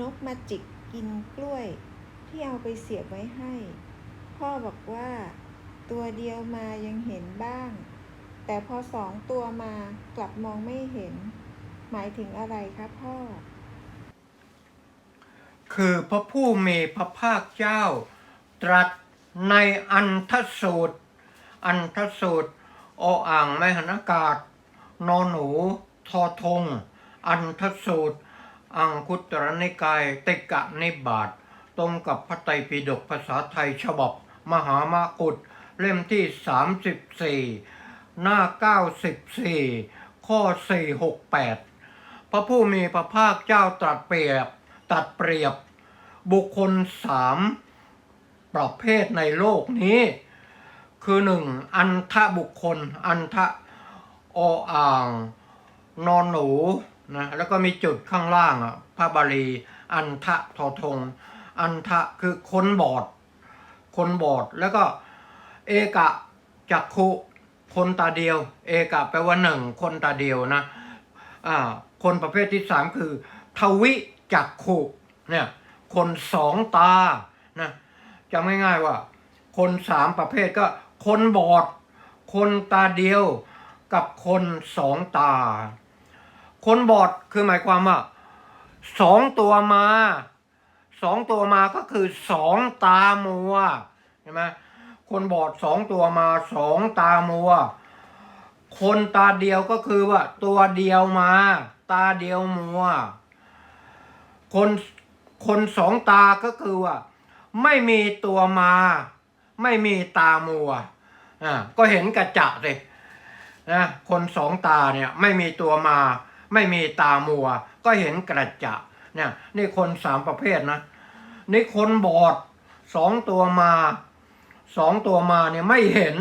นกมาจิกกินกล้วย ที่เอาไปเสียบไว้ให้ พ่อบอกว่า ตัวเดียวมายังเห็นบ้าง แต่พอสองตัวมากลับมองไม่เห็น หมายถึงอะไรครับพ่อ คือพระผู้มีพระภาคเจ้า ตรัสในอันทสูตร อันทสูตรออ่างไม่หันอากาศ นอหนู ทอทง อันทสูตร อังคุตรนิกายติกะนิบาตตรงกับพระไตรปิฎกภาษาไทยฉบับมหามากุฏเล่มที่ 34 หน้า 94 ข้อ 468 พระผู้มีพระภาคเจ้าตรัสเปรียบ ตัดเปรียบ บุคคลสามประเภทในโลกนี้ คือหนึ่งอันทะบุคคล อันทะออ่าง นอนหนู นะแล้วก็มีจุดข้างล่างอะพระบาลี อันทะทอทง อันทะคือคนบอด คนบอดแล้วก็เอกะจักขุคนตาเดียว เอกะแปลว่าหนึ่งคนตาเดียวนะอ่าคนประเภทที่สามคือ ทวิจักขุเนี่ยคนสองตานะจำง่ายๆว่า คนสามประเภทก็ คนบอด คนตาเดียวกับคนสองตา คนบอดคือหมายความว่าสองตัวมาสองตัวมาก็คือสองตามัวใช่ไหมคนบอดสองตัวมาสองตามัว คนตาเดียวก็คือว่า ตัวเดียวมา ตาเดียวมัว คนคนสองตาก็คือว่า ไม่มีตัวมา ไม่มีตามัวอ่าก็เห็นกระจะเลยนะคนสองตาเนี่ยไม่มีตัวมา ไม่มีตามัว ก็เห็นกระจะเนี่ยนี่คนสามประเภทนะนี่คนบอดสองตัวมาสองตัวมาเนี่ยไม่เห็น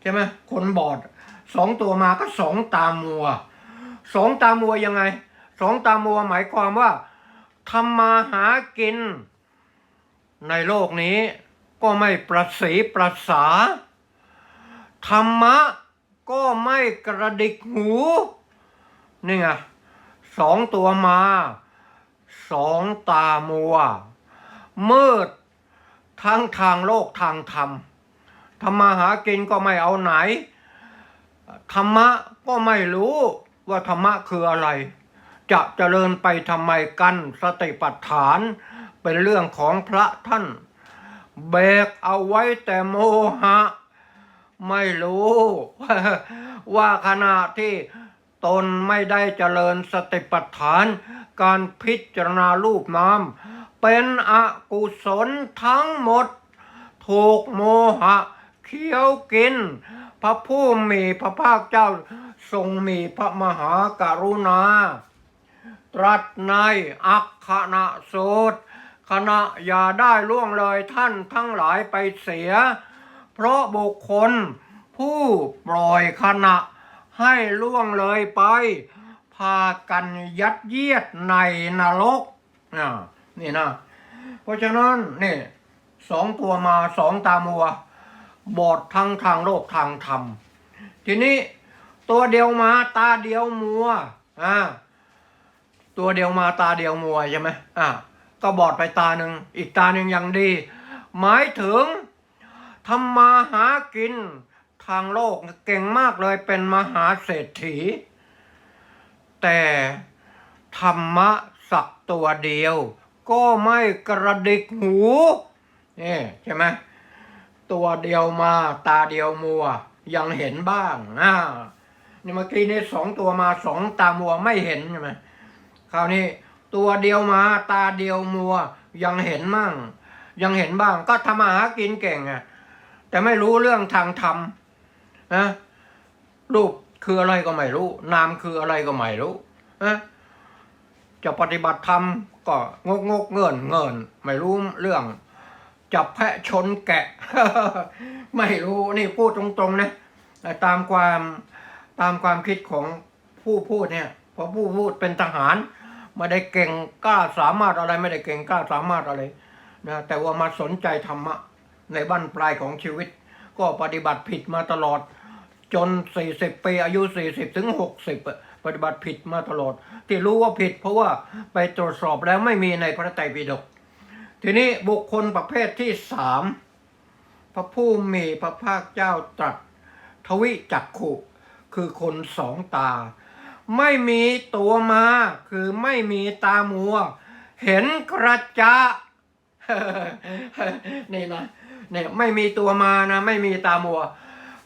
ใช่ไหมคนบอดสองตัวมาก็สองตามัวสองตามัวยังไงสองตามัวหมายความว่าทำมาหากิน ในโลกนี้ก็ไม่ประสีประสาธรรมะก็ไม่กระดิกหู นี่ไงสองตัวมาสองตามัว มืด ทั้งทางโลกทางธรรมทำมาหากินก็ไม่เอาไหน ธรรมะก็ไม่รู้ว่าธรรมะคืออะไร จะเจริญไปทำไมกันสติปัฏฐานเป็นเรื่องของพระท่านเบกเอาไว้แต่โมหะ ไม่รู้ ว่าขณะที่ ตนไม่ได้เจริญสติปัฏฐาน การพิจารณารูปนาม เป็นอกุศลทั้งหมด ถูกโมหะเคี้ยวกิน พระผู้มีพระภาคเจ้าทรงมีพระมหากรุณา ตรัสในอักขณะสูตรขณะอย่าได้ล่วงเลยท่านทั้งหลายไปเสีย เพราะบุคคลผู้ปล่อยขณะ ให้ล่วงเลยไป พากันยัดเยียดในนรกอ่านี่นะ เพราะฉะนั้นนี่สองตัวมาสองตามัว บอดทั้งทางโลกทางธรรม ทีนี้ตัวเดียวมาตาเดียวมัวอ่าตัวเดียวมาตาเดียวมัวใช่ไหมอะก็บอดไปตาหนึ่งอีกตาหนึ่งยังดี หมายถึงทำมาหากิน ทางโลกเก่งมากเลยเป็นมหาเศรษฐี แต่ธรรมะสักตัวเดียว ก็ไม่กระดิกหูนี่ใช่ไหมตัวเดียวมาตาเดียวมัว ยังเห็นบ้างอ่านี่เมื่อกี้นี่สองตัวมาสองตามัวไม่เห็นใช่ไหมคราวนี้ตัวเดียวมาตาเดียวมัว ยังเห็นมั่ง ยังเห็นบ้างก็ทำมาหากินเก่งอะแต่ไม่รู้เรื่องทางธรรม นะรูปคืออะไรก็ไม่รู้ นามคืออะไรก็ไม่รู้นะจะปฏิบัติธรรมก็งกงกเงินเงิน ไม่รู้เรื่อง จับแพะชนแกะ ไม่รู้นี่พูดตรงๆนะตามความตามความคิดของผู้พูดเนี่ยเพราะผู้พูดเป็นทหารไม่ได้เก่งกล้าสามารถอะไรไม่ได้เก่งกล้าสามารถอะไรนะแต่ว่ามาสนใจธรรมะในบั้นปลายของชีวิต ก็ปฏิบัติผิดมาตลอด จน 40 ปี อายุ 40 ถึง 60 ปฏิบัติผิดมาตลอด ที่รู้ว่าผิดเพราะว่าไปตรวจสอบแล้วไม่มีในพระไตรปิฎกทีนี้บุคคลประเภทที่สามพระผู้มีพระภาคเจ้าตรัส ทวิจักขุคือคนสองตา ไม่มีตัวมาคือไม่มีตามัว เห็นกระจะนี่นะเนี่ยไม่มีตัวมานะ ไม่มีตามัว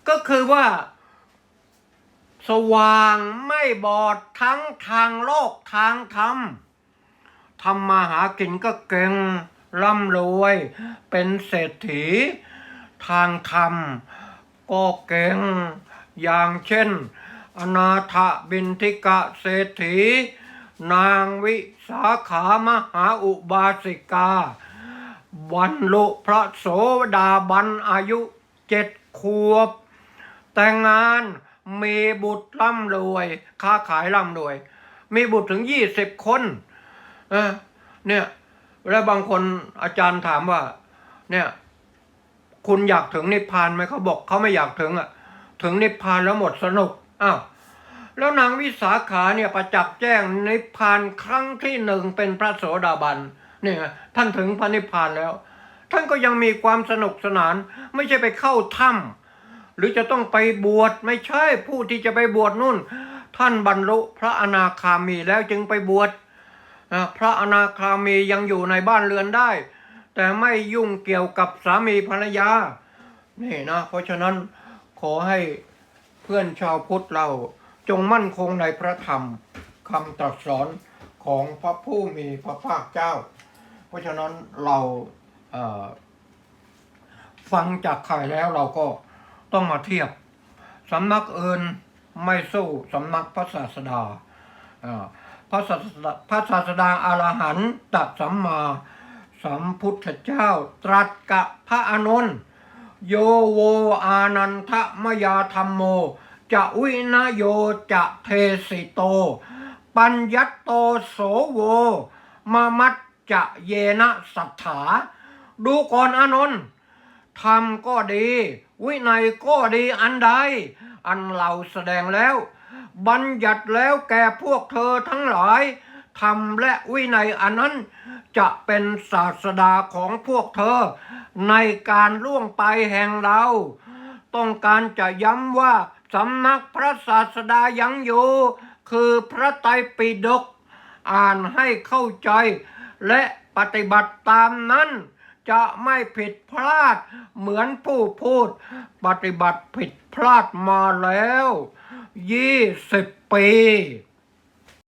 ก็คือว่า สว่างไม่บอดทั้งทางโลกทางธรรมทำมาหากินก็เก่งร่ำรวย เป็นเศรษฐี ทางธรรม ก็เก่ง อย่างเช่น อนาถบินทิกะเศรษฐี นางวิสาขามหาอุบาสิกา บรรลุพระโสดาบันอายุเจ็ดขวบ แต่งงาน มีบุตรร่ำรวย ค้าขายร่ำรวย มีบุตรถึงยี่สิบคนเนี่ย แล้วบางคนอาจารย์ถามว่า เนี่ย คุณอยากถึงนิพพานไหมเขาบอกเขาไม่อยากถึงอะ ถึงนิพพานแล้วหมดสนุกอ้าวแล้วนางวิสาขาเนี่ยประจักษ์แจ้งนิพพานครั้งที่หนึ่งเป็นพระโสดาบันเนี่ยท่านถึงพระนิพพานแล้ว ท่านก็ยังมีความสนุกสนาน ไม่ใช่ไปเข้าถ้ำ หรือจะต้องไปบวชไม่ใช่ผู้ที่จะไปบวชนู่น ท่านบรรลุพระอนาคามีแล้วจึงไปบวชพระอนาคามียังอยู่ในบ้านเรือนได้ แต่ไม่ยุ่งเกี่ยวกับสามีภรรยานี่นะเพราะฉะนั้นขอให้เพื่อนชาวพุทธเราจงมั่นคงในพระธรรมคำตรัสสอนของพระผู้มีพระภาคเจ้า เพราะฉะนั้นเราเอ่อฟังจากใครแล้วเราก็ ต้องมาเทียบสำนักอื่นไม่สู้สำนักพระศาสดาพระศาสดาพระศาสดาอรหันตสัมมาสัมพุทธเจ้า ตรัสกับพระอานนท์โยโวอานันทมยาธรรมโม จะวินโยจะเทสิโต ปัญญัตโตโสโวมามัจจะเยนะสัทธา ดูก่อนอานนท์ธรรมก็ดี วินัยก็ดีอันใด อันเราแสดงแล้ว บัญญัติแล้วแก่พวกเธอทั้งหลายธรรมและวินัยอันนั้น จะเป็นศาสดาของพวกเธอ ในการล่วงไปแห่งเรา ต้องการจะย้ำว่าสำนักพระศาสดายังอยู่ คือพระไตรปิฎกอ่านให้เข้าใจ และปฏิบัติตามนั้น จะไม่ผิดพลาด เหมือนผู้พูด ปฏิบัติผิดพลาดมาแล้วยี่สิบปี